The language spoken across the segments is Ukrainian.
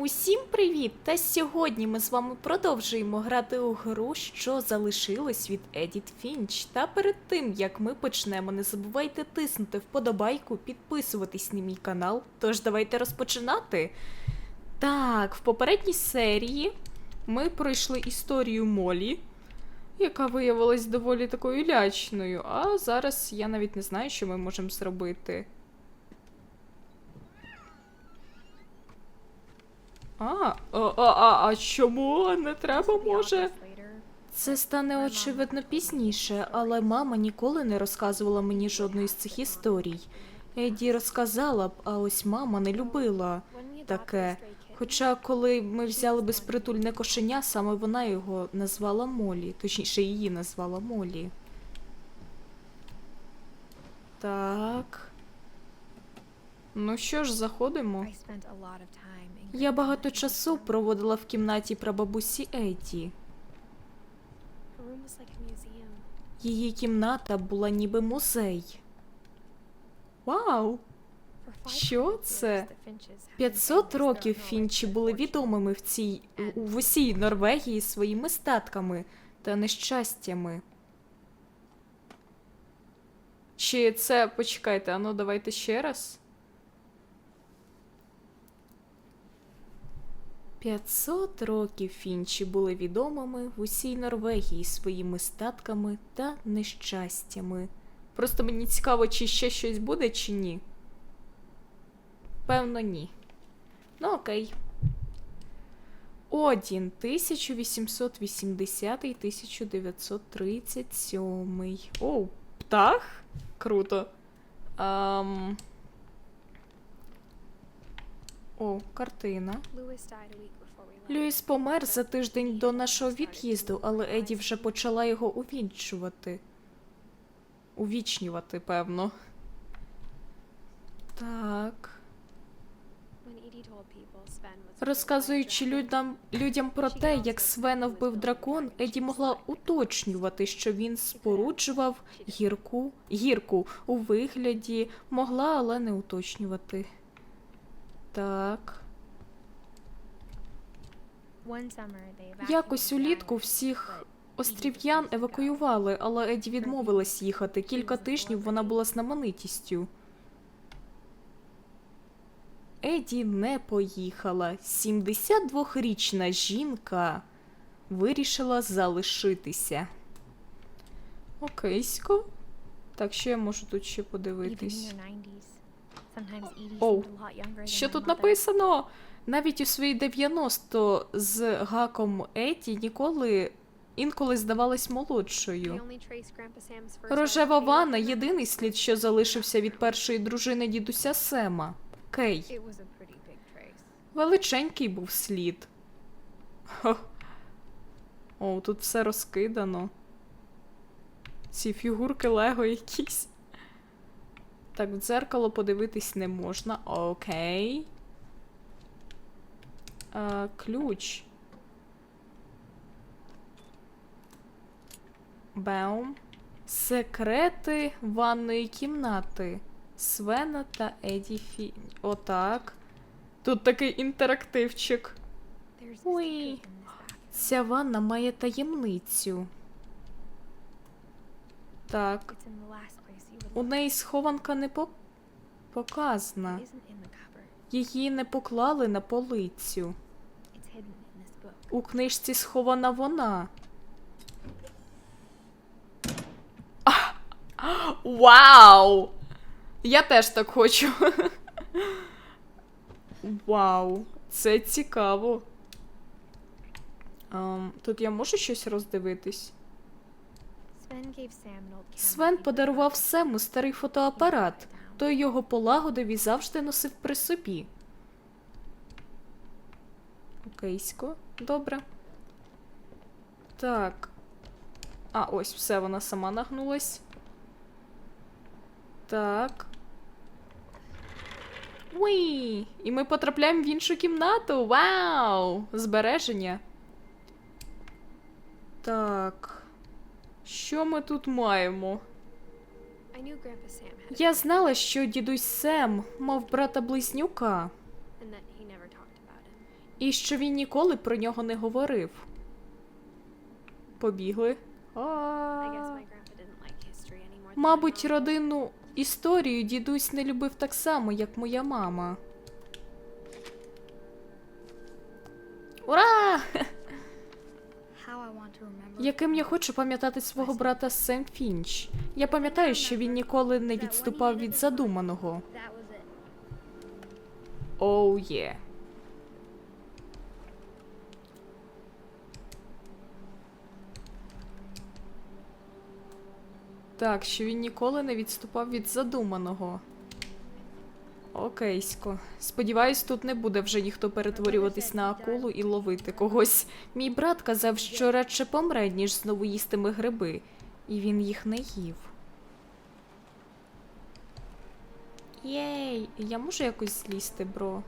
Усім привіт! Та сьогодні ми з вами продовжуємо грати у гру, що залишилось від Edit Finch. Та перед тим як ми почнемо, не забувайте тиснути вподобайку, підписуватись на мій канал. Тож давайте розпочинати. Так, в попередній серії ми пройшли історію Молі, яка виявилась доволі такою лячною. А зараз я навіть не знаю, що ми можемо зробити. А, а, а, а, а чому не треба, може? Це стане очевидно пізніше, але мама ніколи не розказувала мені жодної з цих історій. Еді розказала б, а ось мама не любила таке. Хоча, коли ми взяли безпритульне кошеня, саме вона його назвала Молі, точніше, її назвала Молі. Так. Ну що ж, заходимо. Я багато часу проводила в кімнаті прабабусі Еді. Її кімната була ніби музей. Вау! Що це? 500 років фінчі були відомими в цій в усій Норвегії своїми статками та нещастями. Чи це почекайте, ану давайте ще раз. 500 років фінчі були відомими в усій Норвегії своїми статками та нещастями. Просто мені цікаво, чи ще щось буде, чи ні. Певно, ні. Ну, окей. Одін 1880-1937. Оу, птах? Круто. Ам... О, картина. Льюіс помер за тиждень до нашого від'їзду, але Еді вже почала його увінчувати. Увічнювати, певно. Так. Розказуючи людям, людям про те, як Свена вбив дракон, Еді могла уточнювати, що він споруджував гірку, гірку у вигляді, могла, але не уточнювати. Так. Якось улітку всіх острів'ян евакуювали, але Еді відмовилась їхати. Кілька тижнів вона була знаменитістю. Еді не поїхала. 72-річна жінка вирішила залишитися. Окейсько. Так, що я можу тут ще подивитись? Оу, Що тут написано? Навіть у свої 90 з гаком Еді ніколи інколи здавалась молодшою. Рожева ванна єдиний слід, що залишився від першої дружини дідуся Сема. Кей. Величенький був слід. Хо. О, тут все розкидано. Ці фігурки Лего якісь. Так, в дзеркало подивитись не можна. Окей. А, ключ. Беум. Секрети ванної кімнати. Свена та Еді Фі. Отак. Тут такий інтерактивчик. Ой. Ця ванна має таємницю. Так. У неї схованка не по... показана. Її не поклали на полицю. У книжці схована вона. Вау! Я теж так хочу. Вау, це цікаво. Ем, тут я можу щось роздивитись? Свен подарував Сему старий фотоапарат. Той його полагодив і завжди носив при собі. Окейсько. Добре. Так. А, ось все, вона сама нагнулась. Так. Уі! І ми потрапляємо в іншу кімнату. Вау! Збереження. Так. Що ми тут маємо? Я знала, що дідусь Сем мав брата близнюка. І що він ніколи про нього не говорив. Побігли. А. Мабуть, родинну історію дідусь не любив так само, як моя мама. Ура! Яким я хочу пам'ятати свого брата Сем Фінч. Я пам'ятаю, що він ніколи не відступав від задуманого. Оу є. Так, що він ніколи не відступав від задуманого. Окейсько. Сподіваюсь, тут не буде вже ніхто перетворюватись на акулу і ловити когось. Мій брат казав, що радше помре, ніж знову їстиме гриби, і він їх не їв. Єй, я можу якось злізти, бро?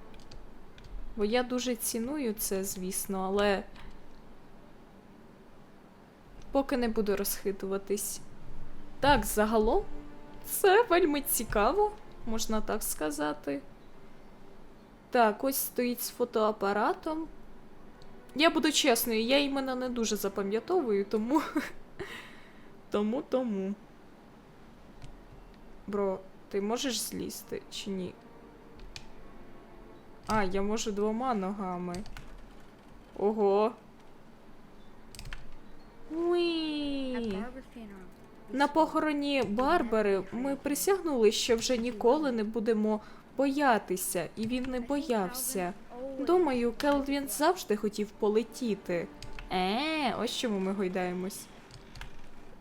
Бо я дуже ціную це, звісно, але. Поки не буду розхитуватись. Так, загалом, це вельми цікаво, можна так сказати. Так, ось стоїть з фотоапаратом. Я буду чесною, я імена не дуже запам'ятовую, тому. тому, тому. Бро, ти можеш злізти чи ні? А, я можу двома ногами. Ого. At На похороні Барбари ми присягнули, що вже ніколи не будемо боятися, і він не боявся. Думаю, Келвін завжди хотів полетіти. Е, ось чому ми гойдаємось.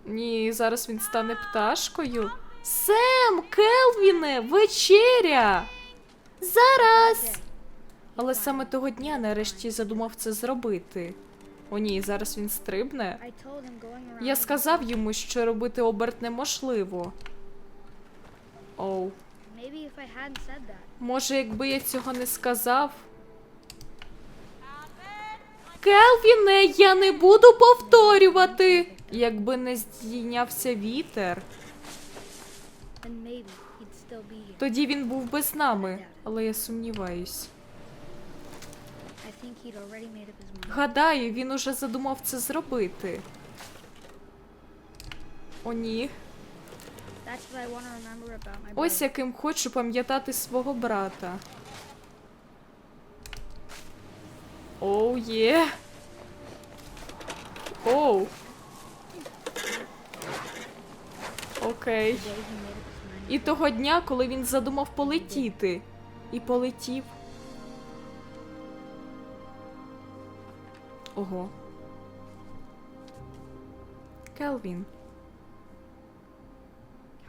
Ні, зараз він стане пташкою. Сем, Келвіне, вечеря! Зараз! Але саме того дня нарешті задумав це зробити. О ні, зараз він стрибне. Я сказав йому, що робити оберт неможливо. Оу. Може, якби я цього не сказав. Келвіне, я не буду повторювати. Якби не здійнявся вітер, тоді він був би з нами, але я сумніваюсь. Гадаю, він уже задумав це зробити. О, ні. Ось яким хочу пам'ятати свого брата. Оу, є. Оу. Окей. І того дня, коли він задумав полетіти. І полетів. Ого. Келвін.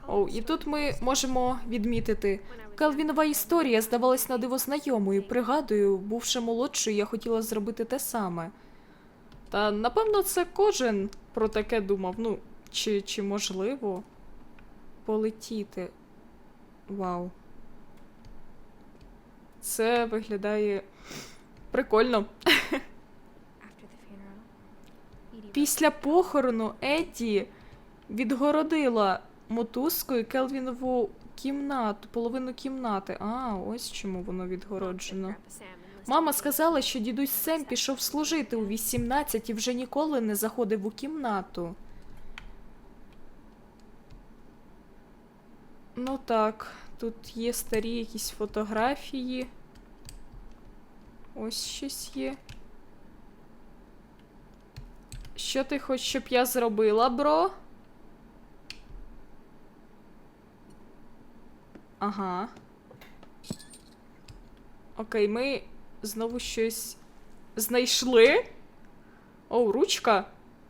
Оу, і тут ми можемо відмітити. Келвінова історія здавалась на диво знайомою. Пригадую, бувши молодшою, я хотіла зробити те саме. Та напевно це кожен про таке думав. Ну, чи, чи можливо полетіти. Вау. Це виглядає прикольно. Після похорону Едді відгородила мотузкою Келвінову кімнату, половину кімнати. А, ось чому воно відгороджено. Мама сказала, що дідусь Сем пішов служити у 18 і вже ніколи не заходив у кімнату. Ну так, тут є старі якісь фотографії. Ось щось є. Що ти хочеш, щоб я зробила, бро? Ага. Окей, ми знову щось знайшли. Оу, ручка.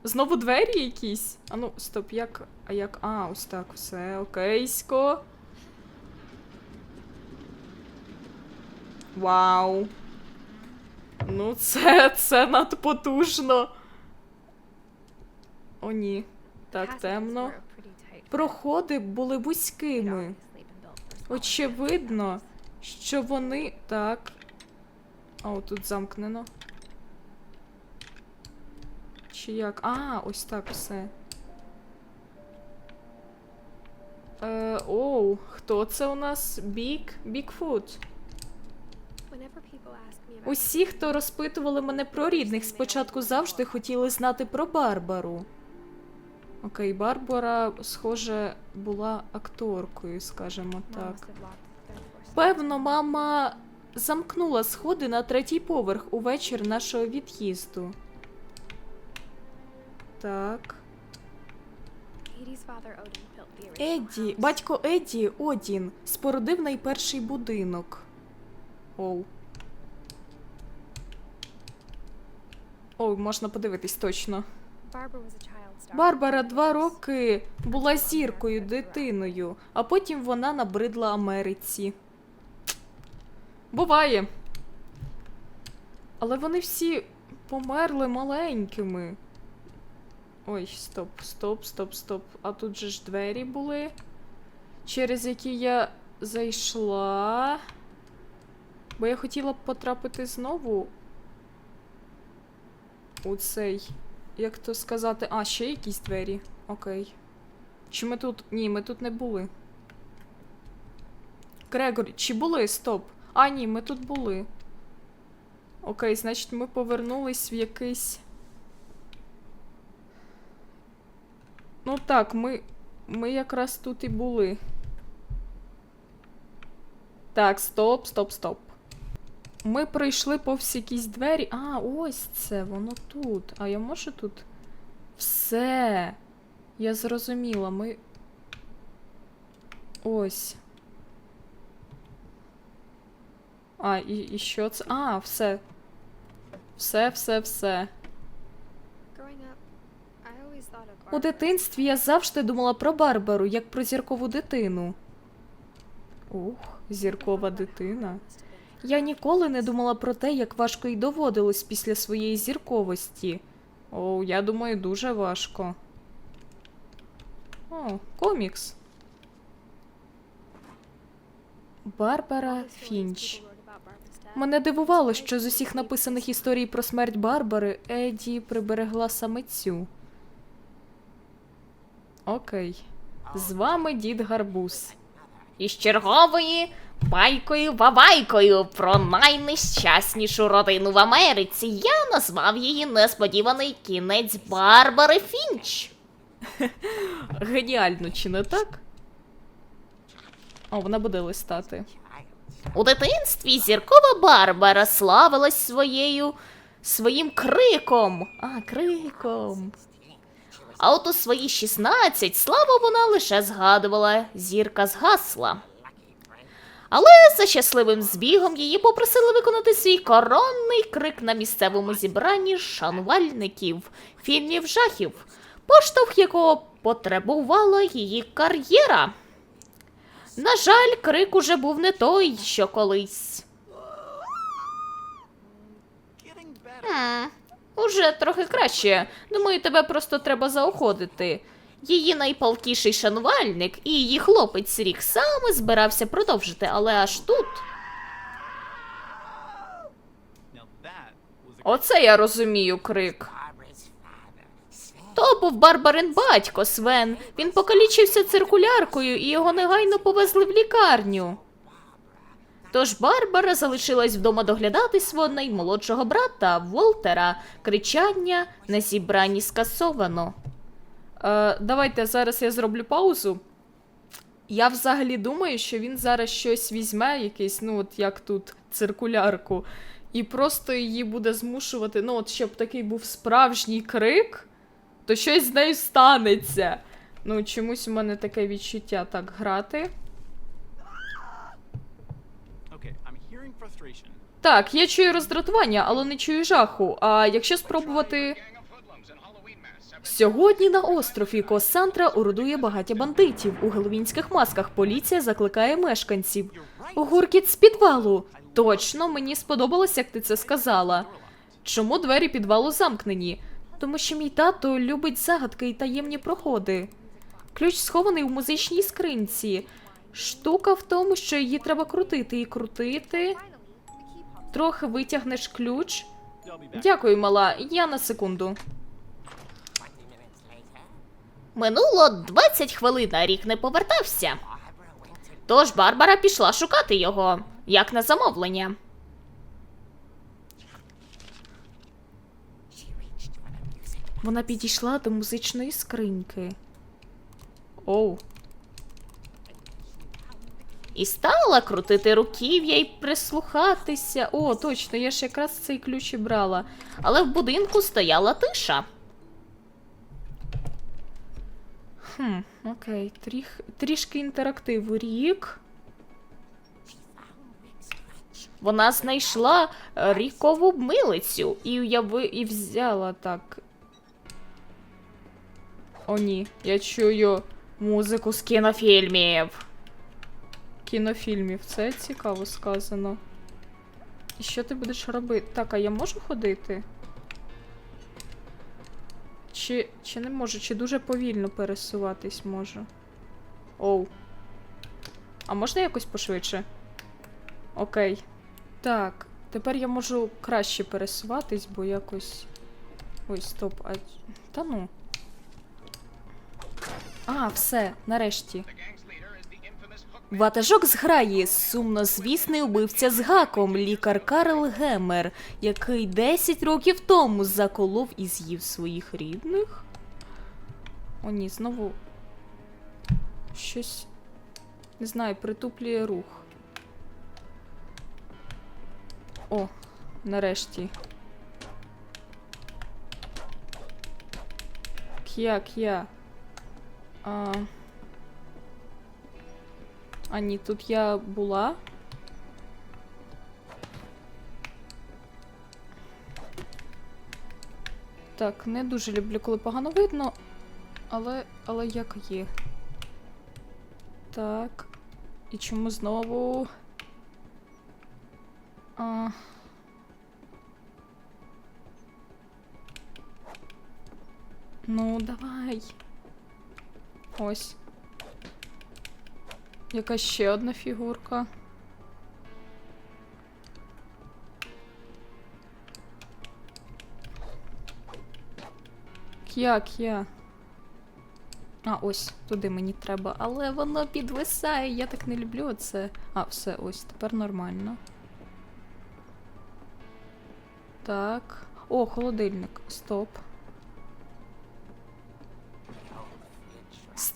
Знову двері якісь. А ну, стоп, як. А як. А, ось так, все, окейсько. Вау. Ну, це, це надпотужно. О, ні. Так, темно. Проходи були вузькими. Очевидно, що вони так. О, тут замкнено. Чи як? А, ось так все. Е, оу, хто це у нас? Бік? Бікфут. Усі, хто розпитували мене про рідних, спочатку завжди хотіли знати про Барбару. Окей, Барбара, схоже, була акторкою, скажімо так. Певно, мама замкнула сходи на третій поверх у вечір нашого від'їзду. Так. Едді, батько Едді, Одін, спорудив найперший будинок. Оу. Оу, можна подивитись точно. Барбара два роки була зіркою, дитиною, а потім вона набридла Америці. Буває. Але вони всі померли маленькими. Ой, стоп, стоп, стоп, стоп. А тут же ж двері були, через які я зайшла. Бо я хотіла потрапити знову у цей. Як то сказати. А, ще якісь двері. Окей. Чи ми тут. Ні, ми тут не були. Грегорі, чи були? Стоп. А, ні, ми тут були. Окей, значить, ми повернулись в якийсь. Ну так, ми. Ми якраз тут і були. Так, стоп, стоп, стоп. Ми пройшли повз якісь двері. А, ось це, воно тут. А я можу тут. Все. Я зрозуміла, ми. Ось. А, і, і що це? А, все. Все, все, все. У дитинстві я завжди думала про Барбару, як про зіркову дитину. Ух, зіркова дитина. Я ніколи не думала про те, як важко їй доводилось після своєї зірковості. О, я думаю, дуже важко. О, комікс. Барбара Фінч. Мене дивувало, що з усіх написаних історій про смерть Барбари Еді приберегла саме цю. Окей. З вами дід Гарбуз. Із чергової байкою бабайкою про найнещаснішу родину в Америці. Я назвав її несподіваний кінець Барбари Фінч. Геніально, чи не так? О, вона буде листати. У дитинстві зіркова Барбара славилась своєю своїм криком. А, криком. А от у свої 16 славу вона лише згадувала, зірка згасла. Але за щасливим збігом її попросили виконати свій коронний крик на місцевому зібранні шанувальників фільмів жахів, поштовх якого потребувала її кар'єра. На жаль, крик уже був не той, що колись. Хм, уже трохи краще. Думаю, тебе просто треба заохотити. Її найпалкіший шанувальник і її хлопець Рік саме збирався продовжити, але аж тут. Оце я розумію крик. То був Барбарин батько Свен. Він покалічився циркуляркою і його негайно повезли в лікарню. Тож Барбара залишилась вдома доглядати свого наймолодшого брата Волтера. Кричання на зібранні скасовано. Е, давайте зараз я зроблю паузу. Я взагалі думаю, що він зараз щось візьме, якийсь, ну от як тут, циркулярку, і просто її буде змушувати, ну от щоб такий був справжній крик, то щось з нею станеться. Ну, чомусь у мене таке відчуття так грати. Так, я чую роздратування, але не чую жаху. А якщо спробувати. Сьогодні на острові Косантра орудує багаття бандитів. У геловінських масках поліція закликає мешканців. Гуркіт з підвалу. Точно, мені сподобалось, як ти це сказала. Чому двері підвалу замкнені? Тому що мій тато любить загадки і таємні проходи. Ключ схований у музичній скринці. Штука в тому, що її треба крутити і крутити. Трохи витягнеш ключ. Дякую, мала. Я на секунду. Минуло 20 хвилин, а рік не повертався. Тож Барбара пішла шукати його, як на замовлення. Вона підійшла до музичної скриньки. Оу. І стала крутити руків'я і прислухатися. О, точно, я ж якраз цей ключ і брала. Але в будинку стояла тиша. Хм, окей, тріх, трішки інтерактиву. Рік. Вона знайшла е, рікову милицю і уяви і взяла так. О, ні, я чую музику з кінофільмів. Кінофільмів, це цікаво сказано. І що ти будеш робити? Так, а я можу ходити? Чи, чи не можу? Чи дуже повільно пересуватись можу? Оу. А можна якось пошвидше? Окей. Так, тепер я можу краще пересуватись, бо якось. Ой, стоп, а. Та ну. А, все, нарешті. Ватажок зграє сумнозвісний убивця з гаком, лікар Карл Гемер, який 10 років тому заколов і з'їв своїх рідних. О, ні, знову щось не знаю, притуплює рух. О, нарешті. К'я, к'я. А... а ні, тут я була. Так, не дуже люблю, коли погано видно, але, але як є. Так. І чому знову? А... Ну, давай. Ось. Яка ще одна фігурка. К'я, к'я. А, ось, туди мені треба. Але воно підвисає, я так не люблю це. А, все, ось, тепер нормально. Так. О, холодильник. Стоп.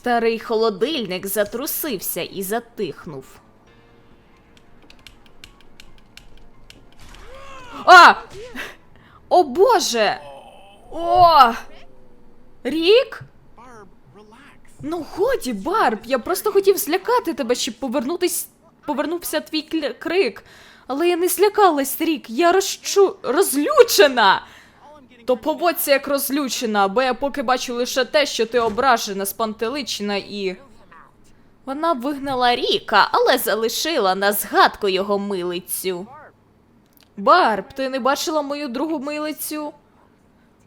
Старий холодильник затрусився і затихнув. А! О боже! О! Рік? Ну годі, Барб, я просто хотів злякати тебе, щоб повернутись, повернувся твій крик. Але я не злякалась, Рік, я розчу... розлючена. То поводься як розлючена, бо я поки бачу лише те, що ти ображена, спантеличена і. Вона вигнала Ріка, але залишила на згадку його милицю. Барб, ти не бачила мою другу милицю?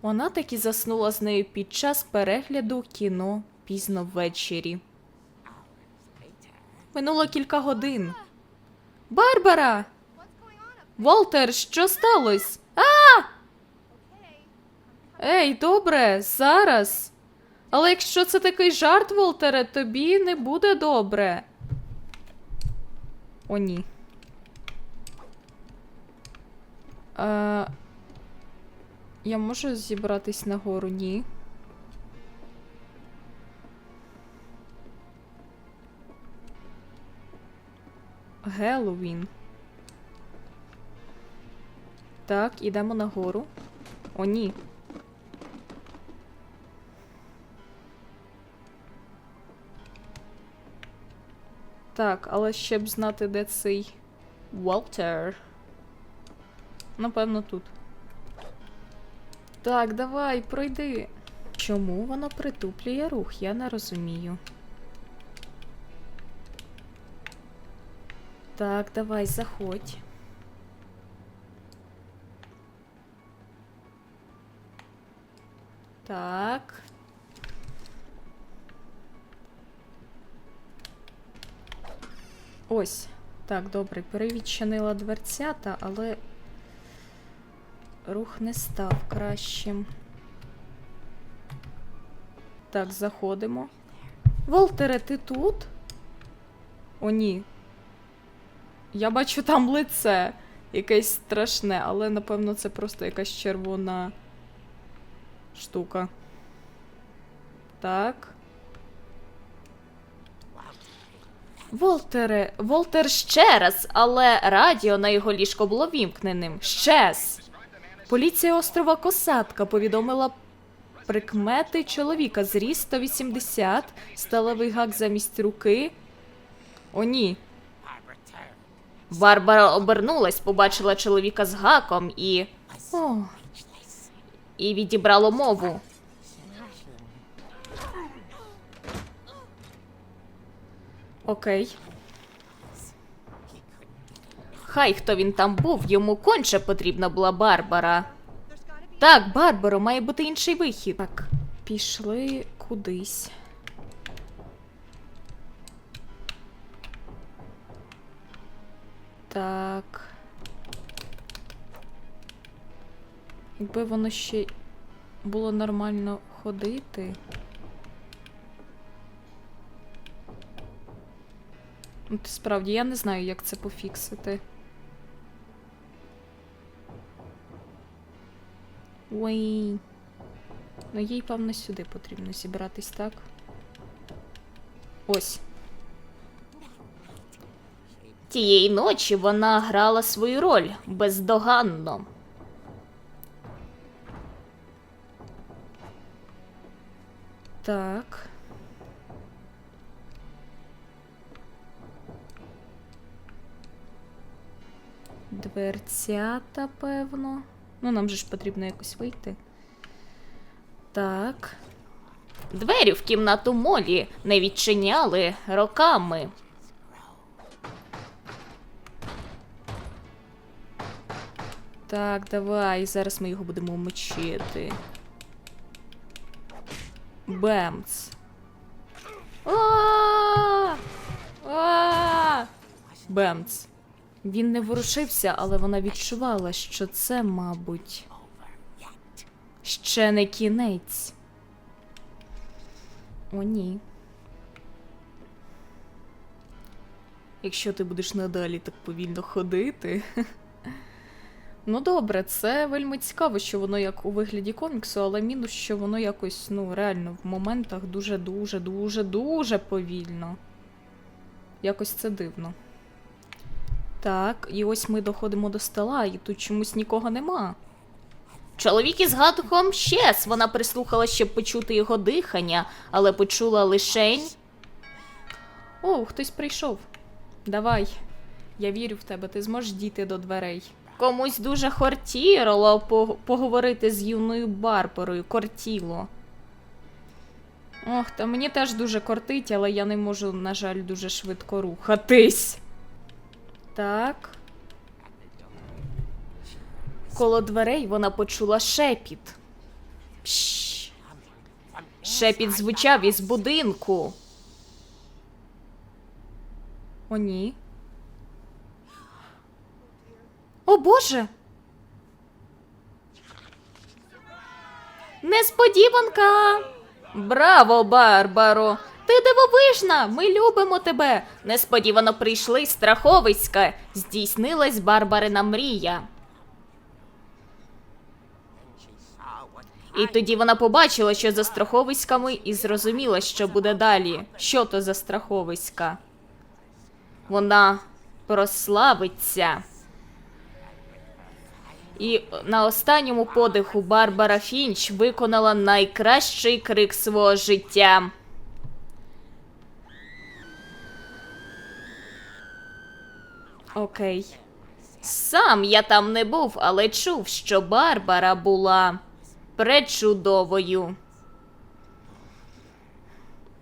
Вона таки заснула з нею під час перегляду кіно пізно ввечері. Минуло кілька годин. Барбара! Волтер, що сталося? А! Ей, добре, зараз. Але якщо це такий жарт, Волтере, тобі не буде добре. О, ні. А... Я можу зібратись нагору? Ні. Геловін. Так, ідемо нагору. О, ні. Так, але ще б знати, де цей Волтер. Напевно, тут. Так, давай, пройди. Чому воно притуплює рух? Я не розумію. Так, давай, заходь. Так. Ось. Так, добре, перевідчинила дверцята, але рух не став кращим. Так, заходимо. Волтере, ти тут? О, ні. Я бачу там лице. Якесь страшне, але напевно це просто якась червона штука. Так. Волтере, Волтер ще раз, але радіо на його ліжко було вімкненим. Щез. Поліція острова Косатка повідомила прикмети чоловіка зріст 180, сталевий гак замість руки. О, ні. Барбара обернулась, побачила чоловіка з гаком і. О. І відібрало мову. Окей. Хай хто він там був, йому конче потрібна була Барбара. Так, Барбаро, має бути інший вихід. Так, пішли кудись. Так. Якби воно ще було нормально ходити. Ну, ти справді, я не знаю, як це пофіксити. Ой. Ну, їй, певно, сюди потрібно зібратись, так? Ось. Тієї ночі вона грала свою роль бездоганно. Так. Дверцята, певно. Ну, нам же ж потрібно якось вийти. Так. Двері в кімнату Молі не відчиняли роками. Так, давай, зараз ми його будемо мочити. Бемц. Бемц. Він не ворушився, але вона відчувала, що це, мабуть, ще не кінець. О, ні. Якщо ти будеш надалі так повільно ходити. Ну добре, це вельми цікаво, що воно як у вигляді коміксу, але мінус, що воно якось, ну, реально, в моментах дуже-дуже, дуже, дуже повільно. Якось це дивно. Так, і ось ми доходимо до стола, і тут чомусь нікого нема. Чоловік із гадухом щез. Вона прислухала, щоб почути його дихання, але почула лишень. О, хтось прийшов. Давай. Я вірю в тебе, ти зможеш дійти до дверей. Комусь дуже хортіло поговорити з юною Барбарою. Кортіло. Ох, та мені теж дуже кортить, але я не можу, на жаль, дуже швидко рухатись. Так. Коло дверей вона почула шепіт. Пшш. Шепіт звучав із будинку. О, ні. О Боже. Несподіванка. Браво, Барбаро! Ти дивовижна! Ми любимо тебе! Несподівано прийшли страховиська. Здійснилась Барбарина мрія. І тоді вона побачила, що за страховиськами, і зрозуміла, що буде далі. Що то за страховиська? Вона прославиться. І на останньому подиху Барбара Фінч виконала найкращий крик свого життя. Окей. Сам я там не був, але чув, що Барбара була пречудовою.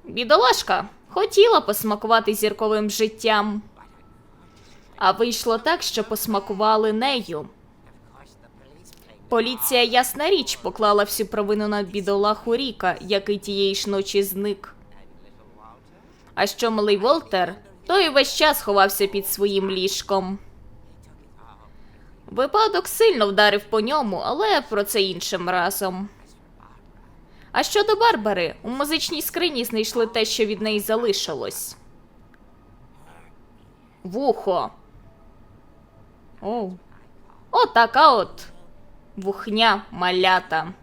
Бідолашка хотіла посмакувати зірковим життям. А вийшло так, що посмакували нею. Поліція, ясна річ, поклала всю провину на бідолаху Ріка, який тієї ж ночі зник. А що малий Волтер, той весь час ховався під своїм ліжком. Випадок сильно вдарив по ньому, але про це іншим разом. А щодо Барбари, у музичній скрині знайшли те, що від неї залишилось. Вухо. Оу. Отака от вухня малята.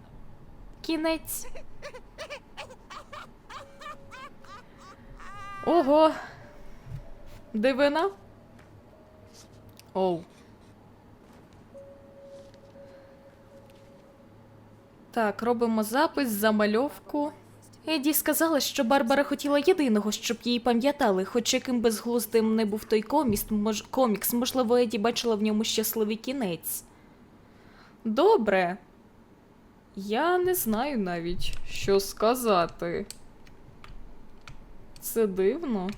кінець. Ого. Дивина. Оу. Так, робимо запис, замальовку. Еді сказала, що Барбара хотіла єдиного, щоб її пам'ятали, хоч яким безглуздим не був той коміс, мож... комікс, можливо, Еді бачила в ньому щасливий кінець. Добре. Я не знаю навіть, що сказати. Це дивно.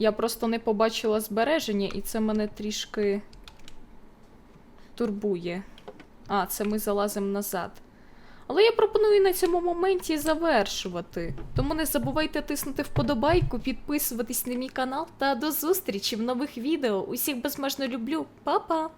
Я просто не побачила збереження, і це мене трішки турбує. А, це ми залазимо назад. Але я пропоную на цьому моменті завершувати. Тому не забувайте тиснути вподобайку, підписуватись на мій канал та до зустрічі в нових відео. Усіх безмежно люблю. Па-па!